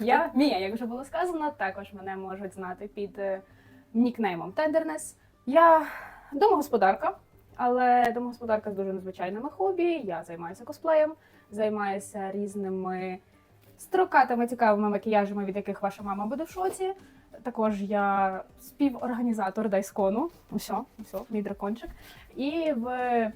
Я Мія, як вже було сказано, також мене можуть знати під е, нікнеймом Tenderness. Я домогосподарка, але домогосподарка з дуже незвичайними хобі. Я займаюся косплеєм, займаюся різними строкатими цікавими макіяжами, від яких ваша мама буде в шоці. Також я співорганізатор Дайскону. Усе, усе, мій дракончик. І в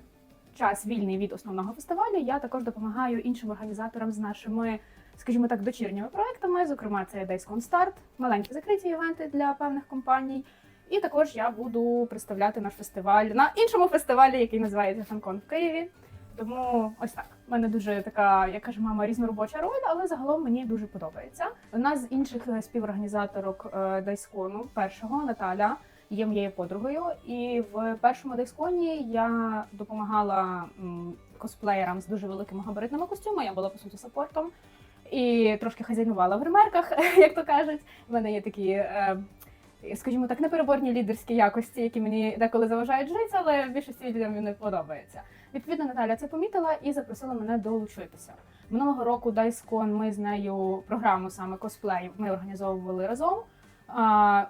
час вільний від основного фестивалю я також допомагаю іншим організаторам з нашими, скажімо так, дочірніми проектами. Зокрема, це Daycon Start, маленькі закриті івенти для певних компаній. І також я буду представляти наш фестиваль на іншому фестивалі, який називається FanCon в Києві. Тому ось так. У мене дуже така, як каже мама, різноробоча роль, але загалом мені дуже подобається. Одна з інших е, співорганізаторок е, Дайскону, першого Наталя, є моєю подругою. І в першому Дайсконі я допомагала косплеєрам з дуже великими габаритними костюмами. Я була по суті саппортом і трошки хазяйнувала в гримерках, як то кажуть. У мене є такі. Е, Скажімо так, непереборні лідерські якості, які мені деколи заважають жити, але більшості людям не подобається. Відповідно, Наталя це помітила і запросила мене долучитися. Минулого року Дайскон ми з нею програму саме косплеїв ми організовували разом.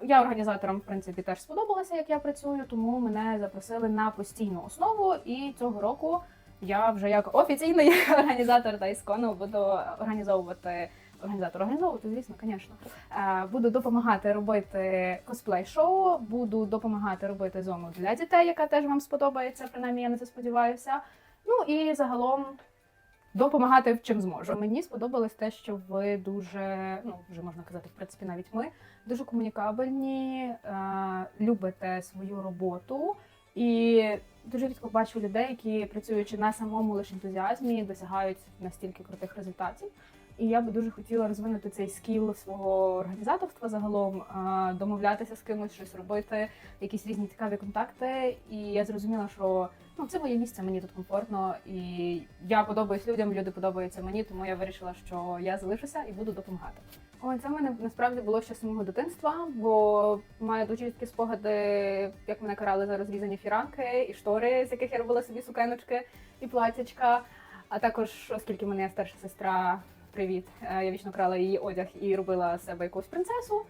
Я організаторам, в принципі, теж сподобалася, як я працюю, тому мене запросили на постійну основу. І цього року я вже як офіційний організатор Дайскону буду організовувати. Організатор організовувати, звісно, звісно. Буду допомагати робити косплей-шоу, буду допомагати робити зону для дітей, яка теж вам сподобається, принаймні я на це сподіваюся. Ну і загалом допомагати в чим зможу. Мені сподобалось те, що ви дуже, ну вже можна казати, в принципі, навіть ми дуже комунікабельні, е, любите свою роботу. І дуже рідко бачу людей, які працюючи на самому лише ентузіазмі, досягають настільки крутих результатів. І я би дуже хотіла розвинути цей скіл свого організаторства загалом, домовлятися з кимось, щось робити, якісь різні цікаві контакти. І я зрозуміла, що ну це моє місце, мені тут комфортно, і я подобаюсь людям, люди подобаються мені, тому я вирішила, що я залишуся і буду допомагати. Ой, це в мене насправді було ще з самого дитинства, бо маю дуже рідкі спогади, як мене карали за розрізані фіранки і штори, з яких я робила собі сукеночки і платячка. А також, оскільки мене є старша сестра, привіт, е, я вічно крала її одяг і робила себе якусь принцесу.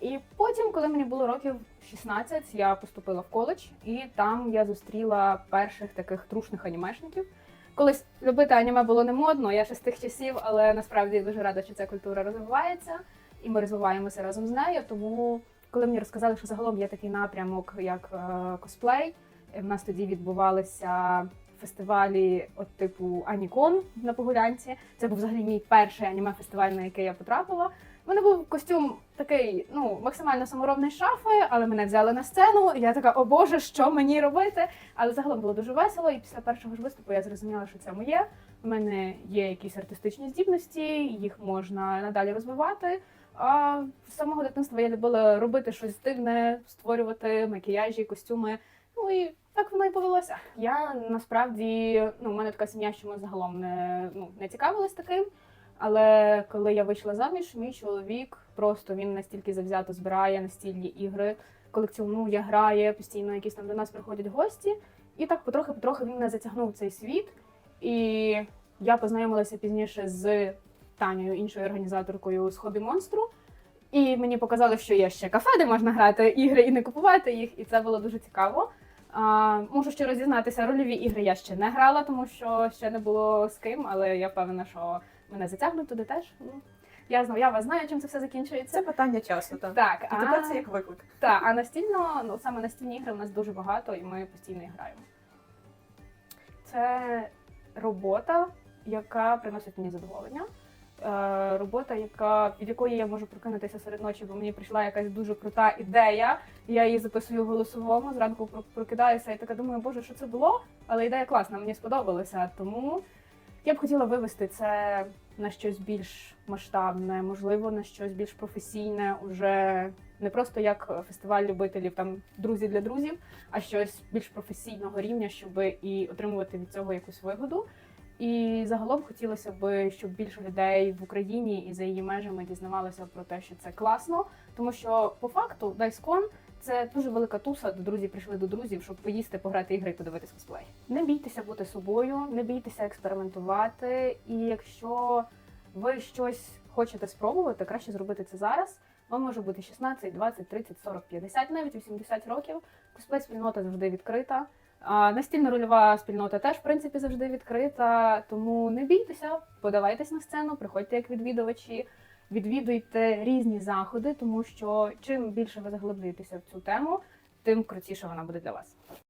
І потім, коли мені було років 16, я поступила в коледж, і там я зустріла перших таких трушних анімешників. Колись любити аніме було не модно, я ще з тих часів, але насправді дуже рада, що ця культура розвивається, і ми розвиваємося разом з нею. Тому, коли мені розказали, що загалом є такий напрямок, як е, косплей, в нас тоді відбувалися фестивалі от типу Анікон на Погулянці. Це був взагалі мій перший аніме-фестиваль, на який я потрапила. У мене був костюм такий, ну максимально саморобний шафи, але мене взяли на сцену. І я така, о Боже, що мені робити? Але загалом було дуже весело. І після першого ж виступу я зрозуміла, що це моє. У мене є якісь артистичні здібності, їх можна надалі розвивати. А з самого дитинства я любила робити щось дивне, створювати макіяжі, костюми. Ну і так воно і повелося. Я насправді, ну, у мене така сім'я, що ми загалом не, ну, не цікавились таким. Але коли я вийшла заміж, мій чоловік просто він настільки завзято збирає настільні ігри, колекціонує, грає, постійно якісь там до нас приходять гості. І так потрохи-потрохи він мене затягнув цей світ. І я познайомилася пізніше з Танею, іншою організаторкою з хобі монстру. І мені показали, що є ще кафе, де можна грати ігри і не купувати їх, і це було дуже цікаво. А, можу ще розізнатися, рольові ігри я ще не грала, тому що ще не було з ким, але я впевнена, що мене затягнуть туди теж. Ну, я знаю, я вас знаю, чим це все закінчується. Це питання часу, так. Так, І тепер це як виклик. так, а настільно, ну саме настільні ігри у нас дуже багато, і ми постійно їх граємо. Це робота, яка приносить мені задоволення. Е, робота, яка, від якої я можу прокинутися серед ночі, бо мені прийшла якась дуже крута ідея. Я її записую в голосовому, зранку про- прокидаюся і така думаю, боже, що це було? Але ідея класна, мені сподобалася. Тому я б хотіла вивести це на щось більш масштабне, можливо, на щось більш професійне, уже не просто як фестиваль любителів там друзі для друзів, а щось більш професійного рівня, щоб і отримувати від цього якусь вигоду. І загалом хотілося б, щоб більше людей в Україні і за її межами дізнавалося про те, що це класно, тому що по факту Дайскон це дуже велика туса, де друзі прийшли до друзів, щоб поїсти, пограти ігри і подивитись косплей. Не бійтеся бути собою, не бійтеся експериментувати. І якщо ви щось хочете спробувати, краще зробити це зараз. Вам може бути 16, 20, 30, 40, 50, навіть 80 років. Косплей спільнота завжди відкрита. Настільна рольова спільнота теж, в принципі, завжди відкрита. Тому не бійтеся, подавайтесь на сцену, приходьте як відвідувачі, відвідуйте різні заходи, тому що чим більше ви заглиблюєтеся в цю тему, тим крутіше вона буде для вас.